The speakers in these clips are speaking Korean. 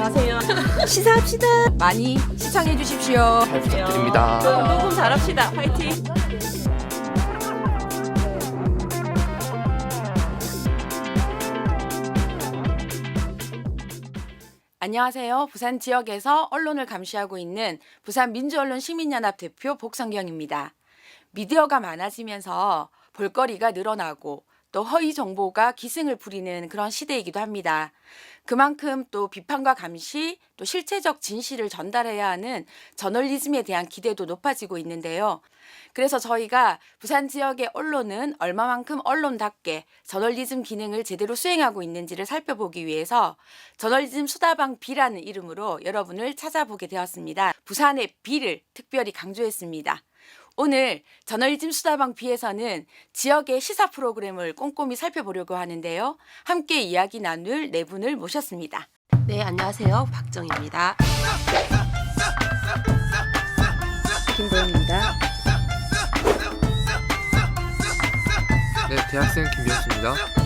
안녕하세요. 시사합시다. 많이 시청해 주십시오. 잘 부탁드립니다. 녹음, 녹음 잘합시다. 화이팅. 안녕하세요. 부산 지역에서 언론을 감시하고 있는 부산 민주언론 시민연합 대표 복성경입니다. 미디어가 많아지면서 볼거리가 늘어나고 또 허위 정보가 기승을 부리는 그런 시대이기도 합니다. 그만큼 또 비판과 감시, 또 실체적 진실을 전달해야 하는 저널리즘에 대한 기대도 높아지고 있는데요. 그래서 저희가 부산 지역의 언론은 얼마만큼 언론답게 저널리즘 기능을 제대로 수행하고 있는지를 살펴보기 위해서 저널리즘 수다방 B라는 이름으로 여러분을 찾아보게 되었습니다. 부산의 B를 특별히 강조했습니다. 오늘 저널리즘 수다방 B에서는 지역의 시사 프로그램을 꼼꼼히 살펴보려고 하는데요. 함께 이야기 나눌 네 분을 모셨습니다. 네, 안녕하세요. 박정입니다. 김도현입니다. 네, 대학생. 문미진입니다.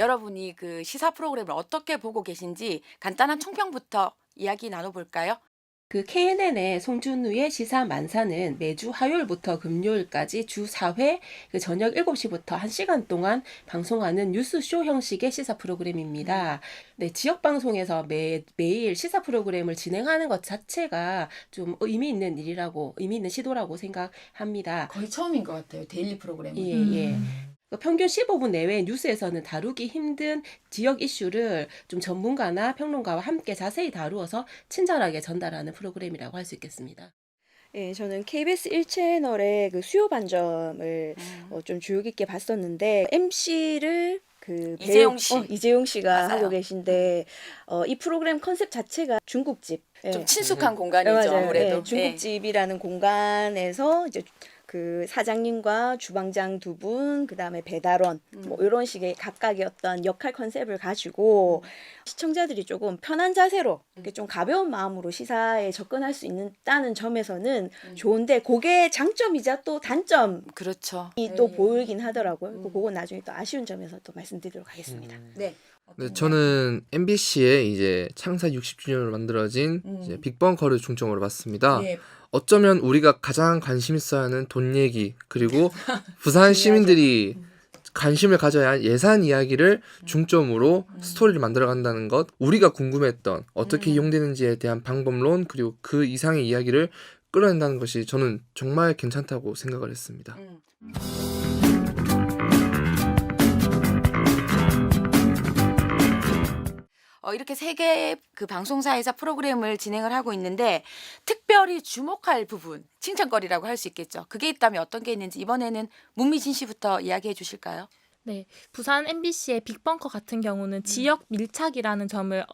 여러분이 그 시사 프로그램을 어떻게 보고 계신지 간단한 총평부터 이야기 나눠볼까요? 그 KNN의 송준우의 시사 만사는 매주 화요일부터 금요일까지 주 4회 그 저녁 7시부터 1시간 동안 방송하는 뉴스쇼 형식의 시사 프로그램입니다. 네, 지역 방송에서 매, 매일 시사 프로그램을 진행하는 것 자체가 좀 의미 있는 일이라고, 의미 있는 시도라고 생각합니다. 거의 처음인 것 같아요. 데일리 프로그램은. 예, 예. 그 평균 15분 내외 뉴스에서는 다루기 힘든 지역 이슈를 좀 전문가나 평론가와 함께 자세히 다루어서 친절하게 전달하는 프로그램이라고 할 수 있겠습니다. 예, 저는 KBS 1채널의 그 수요 반점을 음. 어, 좀 주의 깊게 봤었는데 MC를 그 이재용 씨. 어, 이재용 씨가 맞아요. 하고 계신데 어, 이 프로그램 컨셉 자체가 중국집. 예. 좀 친숙한 네, 공간이죠 맞아요. 아무래도. 예, 중국집이라는 공간에서 이제 그 사장님과 주방장 두 분, 그 다음에 배달원, 음. 뭐 이런 식의 각각의 어떤 역할 컨셉을 가지고 시청자들이 조금 편한 자세로 이렇게 좀 가벼운 마음으로 시사에 접근할 수 있다는 점에서는 음. 좋은데 그게 장점이자 또 단점이 예. 그렇죠. 또 예. 보이긴 하더라고요. 음. 그 그건 나중에 또 아쉬운 점에서 또 말씀드리도록 하겠습니다. 네. 네, 저는 MBC의 이제 창사 60주년으로 만들어진 음. 이제 빅벙커를 중점으로 봤습니다. 예. 어쩌면 우리가 가장 관심 있어야 하는 돈 얘기 그리고 부산 시민들이 관심을 가져야 할 예산 이야기를 중점으로 스토리를 만들어 간다는 것, 우리가 궁금했던 어떻게 음. 이용되는지에 대한 방법론 그리고 그 이상의 이야기를 끌어낸다는 것이 저는 정말 괜찮다고 생각을 했습니다. 음. 어, 이렇게 세 개의 그 방송사에서 프로그램을 진행을 하고 있는데 특별히 주목할 부분, 칭찬거리라고 할 수 있겠죠. 그게 있다면 어떤 게 있는지 이번에는 문미진 씨부터 이야기해 주실까요? 네, 부산 MBC의 빅벙커 같은 경우는 지역 밀착이라는 점을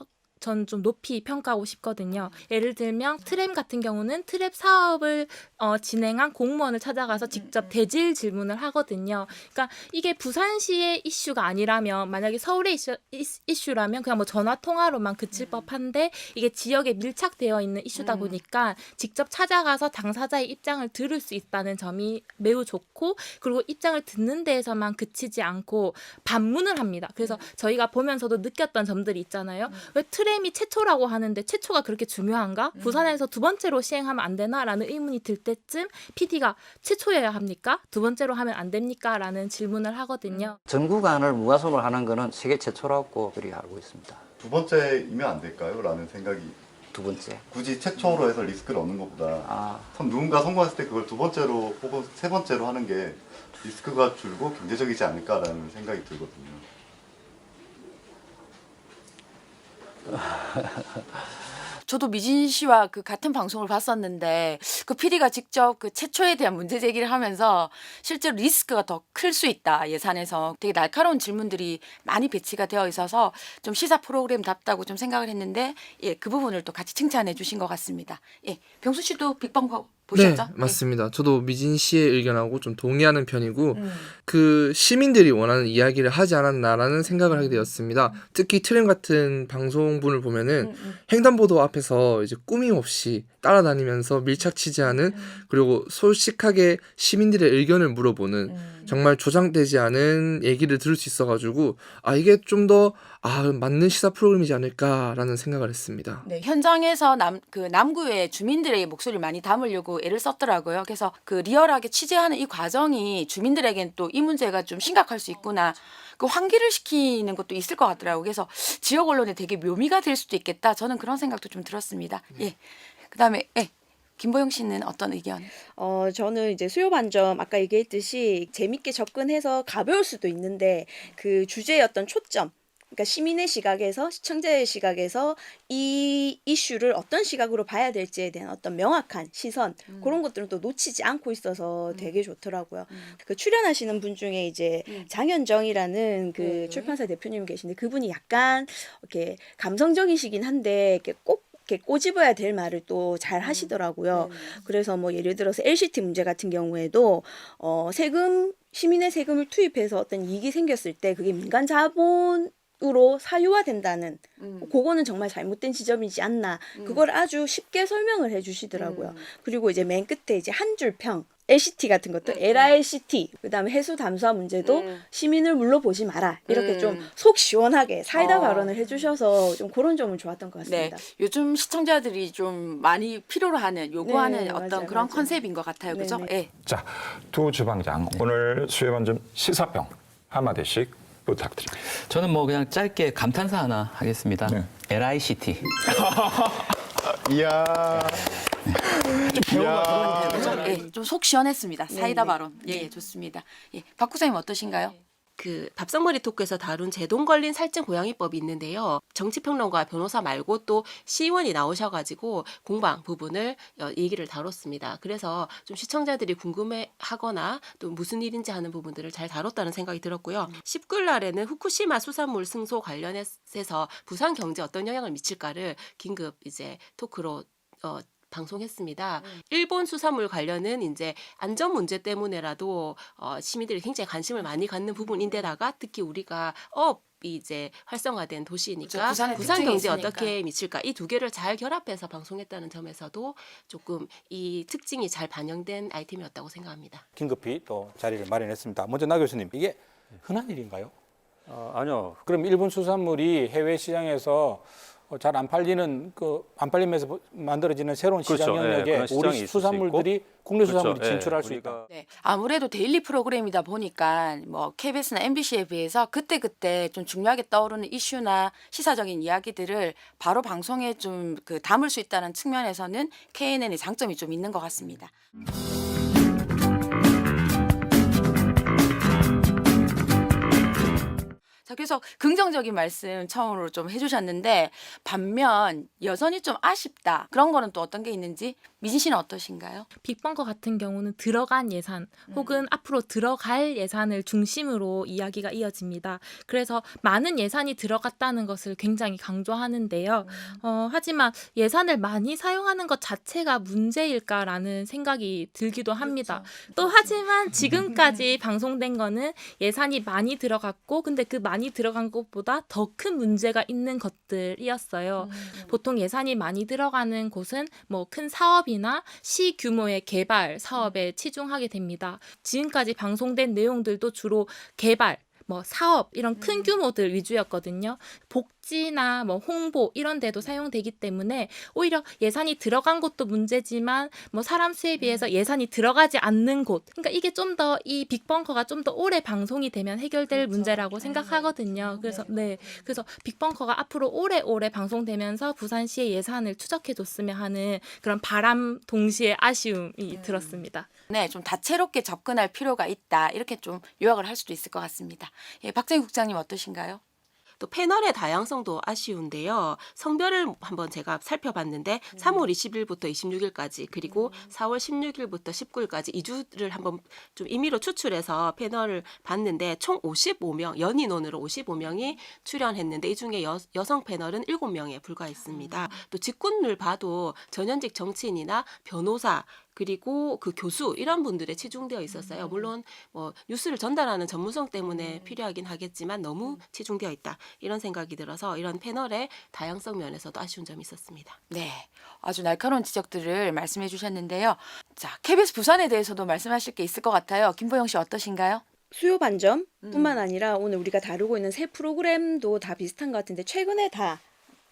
전 좀 높이 평가하고 싶거든요. 예를 들면 트램 같은 경우는 트랩 사업을 어, 진행한 공무원을 찾아가서 직접 대질 질문을 하거든요. 그러니까 이게 부산시의 이슈가 아니라면 만약에 서울의 이슈, 이슈- 이슈라면 그냥 뭐 전화 통화로만 그칠 법한데 이게 지역에 밀착되어 있는 이슈다 음. 보니까 직접 찾아가서 당사자의 입장을 들을 수 있다는 점이 매우 좋고 그리고 입장을 듣는 데에서만 그치지 않고 반문을 합니다. 그래서 저희가 보면서도 느꼈던 점들이 있잖아요. 왜 트 램이 최초라고 하는데 최초가 그렇게 중요한가? 부산에서 두 번째로 시행하면 안 되나라는 의문이 들 때쯤 PD가 최초여야 합니까? 두 번째로 하면 안 됩니까? 라는 질문을 하거든요. 전 구간을 무과속으로 하는 것은 세계 최초라고 그렇게 알고 있습니다. 두 번째이면 안 될까요? 라는 생각이 두 번째. 굳이 최초로 해서 리스크를 얻는 것보다 아, 참 누군가 성공했을 때 그걸 두 번째로 혹은 세 번째로 하는 게 리스크가 줄고 경제적이지 않을까라는 생각이 들거든요. 저도 미진 씨와 그 같은 방송을 봤었는데 그 PD가 직접 그 최초에 대한 문제 제기를 하면서 실제로 리스크가 더 클 수 있다 예산에서 되게 날카로운 질문들이 많이 배치가 되어 있어서 좀 시사 프로그램답다고 좀 생각을 했는데 예 그 부분을 또 같이 칭찬해 주신 것 같습니다. 예 병수 씨도 빅벙커 보셨죠? 네, 맞습니다. 저도 미진 씨의 의견하고 좀 동의하는 편이고 예. 음. 그 시민들이 원하는 이야기를 하지 않았나라는 생각을 하게 되었습니다. 특히 트램 같은 방송분을 보면은 음, 음. 횡단보도 앞에서 이제 꾸밈 없이 따라다니면서 밀착 취재하는 그리고 솔직하게 시민들의 의견을 물어보는 음. 정말 조장되지 않은 얘기를 들을 수 있어가지고 아 이게 좀 더 아 맞는 시사 프로그램이지 않을까라는 생각을 했습니다. 네, 현장에서 남 그 남구의 주민들의 목소리를 많이 담으려고 애를 썼더라고요. 그래서 그 리얼하게 취재하는 이 과정이 주민들에겐 또 이 문제가 좀 심각할 수 있구나. 그 환기를 시키는 것도 있을 것 같더라고요. 그래서 지역 언론에 되게 묘미가 될 수도 있겠다. 저는 그런 생각도 좀 들었습니다. 예. 그다음에 예. 김보영 씨는 어떤 의견? 어, 저는 이제 수요 반점 아까 얘기했듯이 재밌게 접근해서 가벼울 수도 있는데 그 주제의 어떤 초점 그러니까 시민의 시각에서 시청자의 시각에서 이 이슈를 어떤 시각으로 봐야 될지에 대한 어떤 명확한 시선 그런 것들은 또 놓치지 않고 있어서 되게 좋더라고요. 그 출연하시는 분 중에 이제 장현정이라는 그 네. 출판사 대표님 계신데 그분이 약간 이렇게 감성적이시긴 한데 이렇게 꼭 이렇게 꼬집어야 될 말을 또 잘 하시더라고요. 그래서 뭐 예를 들어서 LCT 문제 같은 경우에도 어 세금 시민의 세금을 투입해서 어떤 이익이 생겼을 때 그게 민간 자본 으로 사유화된다는 그거는 정말 잘못된 지점이지 않나. 그걸 아주 쉽게 설명을 해주시더라고요. 그리고 이제 맨 끝에 이제 한 줄 평 LCT 같은 것도 LRCT 그다음에 해수 담수화 문제도 음. 시민을 물러보지 마라 이렇게 음. 좀속 시원하게 사이다 어. 발언을 해주셔서 좀 그런 점은 좋았던 것 네, 같습니다. 요즘 시청자들이 좀 많이 필요로 하는 요구하는 네, 어떤 맞아요, 그런 맞아요. 컨셉인 것 같아요, 그죠? 네, 예. 자, 두 주방장 오늘 수요반점 시사평 한마디씩 부탁드립니다. 저는 뭐 그냥 짧게 감탄사 하나 하겠습니다. 네. LICT. 이야. 예, 좀 속 시원했습니다. 사이다 네, 발언. 예, 예, 좋습니다. 예, 박 국장님 어떠신가요? 그 밥상머리 토크에서 다룬 제동 걸린 살찐 고양이법이 있는데요. 정치평론가 변호사 말고 또 시의원이 나오셔가지고 공방 부분을 어, 얘기를 다뤘습니다. 그래서 좀 시청자들이 궁금해하거나 또 무슨 일인지 하는 부분들을 잘 다뤘다는 생각이 들었고요. 19일 날에는 후쿠시마 수산물 승소 관련해서 부산 경제 어떤 영향을 미칠까를 긴급 이제 토크로 어, 방송했습니다. 일본 수산물 관련은 이제 안전 문제 때문에라도 어, 시민들이 굉장히 관심을 많이 갖는 부분인데다가 특히 우리가 업 이제 활성화된 도시니까 그렇죠. 부산 경제에 있으니까. 어떻게 미칠까 이 두 개를 잘 결합해서 방송했다는 점에서도 조금 이 특징이 잘 반영된 아이템이었다고 생각합니다. 긴급히 또 자리를 마련했습니다. 먼저 나 교수님, 이게 흔한 일인가요? 어, 아니요. 그럼 일본 수산물이 해외 시장에서 어, 잘 안 팔리는 그 안 팔리면서 만들어지는 새로운 그렇죠. 시장 예, 영역에 그런 시장이 우리 수 수산물들이 국내 수산물이 그렇죠. 예, 진출할 수 우리가- 있다. 네, 아무래도 데일리 프로그램이다 보니까 뭐 KBS나 MBC에 비해서 그때 그때 좀 중요하게 떠오르는 이슈나 시사적인 이야기들을 바로 방송에 좀 그 담을 수 있다는 측면에서는 KNN의 장점이 좀 있는 것 같습니다. 자, 그래서 긍정적인 말씀 처음으로 좀 해주셨는데 반면 여전히 좀 아쉽다 그런 거는 또 어떤 게 있는지 미진 씨는 어떠신가요? 빅벙커 같은 경우는 들어간 예산 혹은 앞으로 들어갈 예산을 중심으로 이야기가 이어집니다. 그래서 많은 예산이 들어갔다는 것을 굉장히 강조하는데요. 어, 하지만 예산을 많이 사용하는 것 자체가 문제일까라는 생각이 들기도 합니다. 또 하지만 지금까지 방송된 거는 예산이 많이 들어갔고 근데 그 많이 들어간 것보다 더 큰 문제가 있는 것들이었어요. 보통 예산이 많이 들어가는 곳은 뭐 큰 사업이나 시 규모의 개발 사업에 치중하게 됩니다. 지금까지 방송된 내용들도 주로 개발 뭐 사업 이런 큰 규모들 위주였거든요. 복 지나 뭐 홍보 이런 데도 사용되기 때문에 오히려 예산이 들어간 곳도 문제지만 뭐 사람 수에 비해서 예산이 들어가지 않는 곳. 그러니까 이게 좀 더 이 빅벙커가 좀 더 오래 방송이 되면 해결될 문제라고 생각하거든요. 그래서 네. 그래서 빅벙커가 앞으로 오래오래 방송되면서 부산시의 예산을 추적해 줬으면 하는 그런 바람 동시에 아쉬움이 들었습니다. 네, 좀 다채롭게 접근할 필요가 있다. 이렇게 좀 요약을 할 수도 있을 것 같습니다. 예, 박정희 국장님 어떠신가요? 또 패널의 다양성도 아쉬운데요. 성별을 한번 제가 살펴봤는데 3월 20일부터 26일까지 그리고 4월 16일부터 19일까지 2주를 한번 좀 임의로 추출해서 패널을 봤는데 총 55명 연인원으로 55명이 출연했는데 이 중에 여, 여성 패널은 7명에 불과했습니다. 또 직군을 봐도 전현직 정치인이나 변호사 그리고 그 교수 이런 분들에 치중되어 있었어요. 물론 뭐 뉴스를 전달하는 전문성 때문에 필요하긴 하겠지만 너무 치중되어 있다 이런 생각이 들어서 이런 패널의 다양성 면에서도 아쉬운 점이 있었습니다. 네, 아주 날카로운 지적들을 말씀해 주셨는데요. 자, KBS 부산에 대해서도 말씀하실 게 있을 것 같아요. 김보영 씨 어떠신가요? 수요 반점뿐만 음. 아니라 오늘 우리가 다루고 있는 새 프로그램도 다 비슷한 것 같은데 최근에 다뭐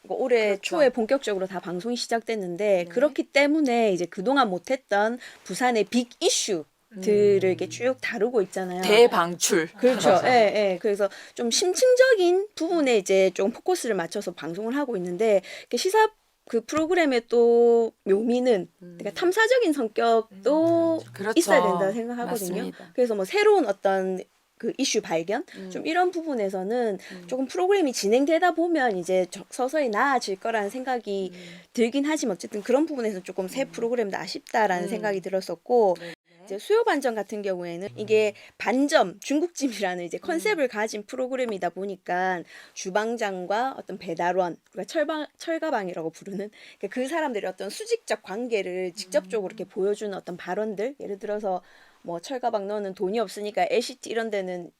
올해 그렇죠. 초에 본격적으로 다 방송이 시작됐는데 네. 그렇기 때문에 이제 그동안 못했던 부산의 빅 이슈 들을 이렇게 쭉 다루고 있잖아요. 대방출. 그렇죠. 예, 예. 그래서 좀 심층적인 부분에 이제 좀 포커스를 맞춰서 방송을 하고 있는데 시사 그 프로그램의 또 묘미는 그러니까 탐사적인 성격도 음. 그렇죠. 있어야 된다 생각하거든요. 맞습니다. 그래서 뭐 새로운 어떤 그 이슈 발견 음. 좀 이런 부분에서는 조금 프로그램이 진행되다 보면 이제 저- 서서히 나아질 거라는 생각이 음. 들긴 하지만 어쨌든 그런 부분에서 조금 새 프로그램도 아쉽다라는 음. 생각이 들었었고 네. 이제 수요 반점 같은 경우에는 이게 반점 중국집이라는 이제 음. 컨셉을 가진 프로그램이다 보니까 주방장과 어떤 배달원 그러니까 철방 철가방이라고 부르는 그러니까 그 사람들의 어떤 수직적 관계를 직접적으로 이렇게 보여주는 어떤 발언들 예를 들어서 뭐 철가방 너는 돈이 없으니까 LCT 이런 데는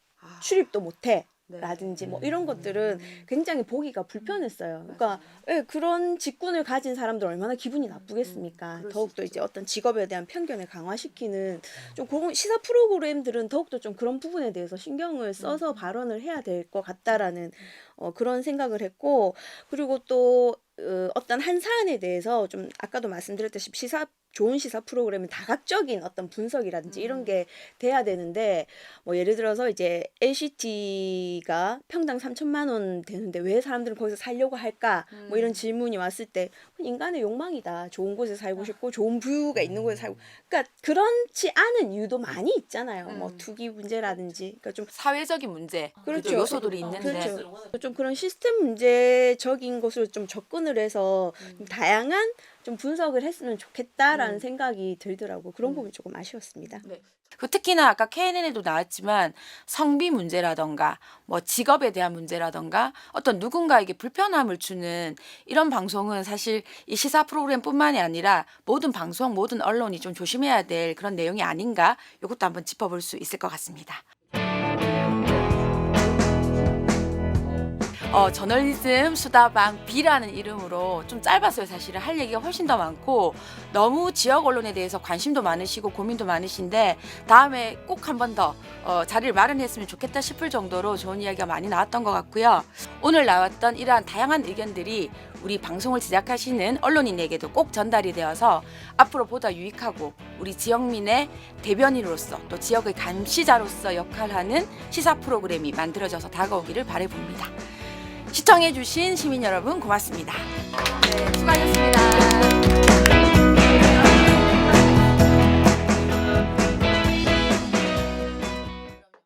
출입도 못해. 라든지 뭐 이런 것들은 굉장히 보기가 불편했어요. 그러니까 예, 그런 직군을 가진 사람들 얼마나 기분이 나쁘겠습니까? 더욱더 이제 어떤 직업에 대한 편견을 강화시키는 좀 그런 시사 프로그램들은 더욱더 좀 그런 부분에 대해서 신경을 써서 발언을 해야 될 것 같다라는 어, 그런 생각을 했고 그리고 또 어, 어떤 한 사안에 대해서 좀 아까도 말씀드렸다시피 시사 좋은 시사 프로그램은 다각적인 어떤 분석이라든지 이런 게 돼야 되는데 뭐 예를 들어서 이제 LCT가 평당 3천만 원 되는데 왜 사람들은 거기서 살려고 할까? 뭐 이런 질문이 왔을 때 인간의 욕망이다. 좋은 곳에 살고 싶고 좋은 뷰가 있는 곳에 살고 그러니까 그렇지 않은 이유도 많이 있잖아요. 뭐 투기 문제라든지 그러니까 좀 사회적인 문제. 그렇죠. 요소들이 있는데. 그렇죠. 좀 그런 시스템 문제적인 것으로 좀 접근을 해서 좀 다양한 좀 분석을 했으면 좋겠다라는 생각이 들더라고. 그런 부분이 조금 아쉬웠습니다. 그 특히나 아까 KNN에도 나왔지만 성비 문제라던가 뭐 직업에 대한 문제라던가 어떤 누군가에게 불편함을 주는 이런 방송은 사실 이 시사 프로그램뿐만이 아니라 모든 방송 모든 언론이 좀 조심해야 될 그런 내용이 아닌가 이것도 한번 짚어볼 수 있을 것 같습니다. 어, 저널리즘 수다방 B라는 이름으로 좀 짧았어요, 사실은. 할 얘기가 훨씬 더 많고, 너무 지역 언론에 대해서 관심도 많으시고 고민도 많으신데, 다음에 꼭 한 번 더 어, 자리를 마련했으면 좋겠다 싶을 정도로 좋은 이야기가 많이 나왔던 것 같고요. 오늘 나왔던 이러한 다양한 의견들이 우리 방송을 제작하시는 언론인에게도 꼭 전달이 되어서 앞으로 보다 유익하고 우리 지역민의 대변인으로서 또 지역의 감시자로서 역할하는 시사 프로그램이 만들어져서 다가오기를 바라봅니다. 시청해주신 시민 여러분 고맙습니다. 네, 수고하셨습니다.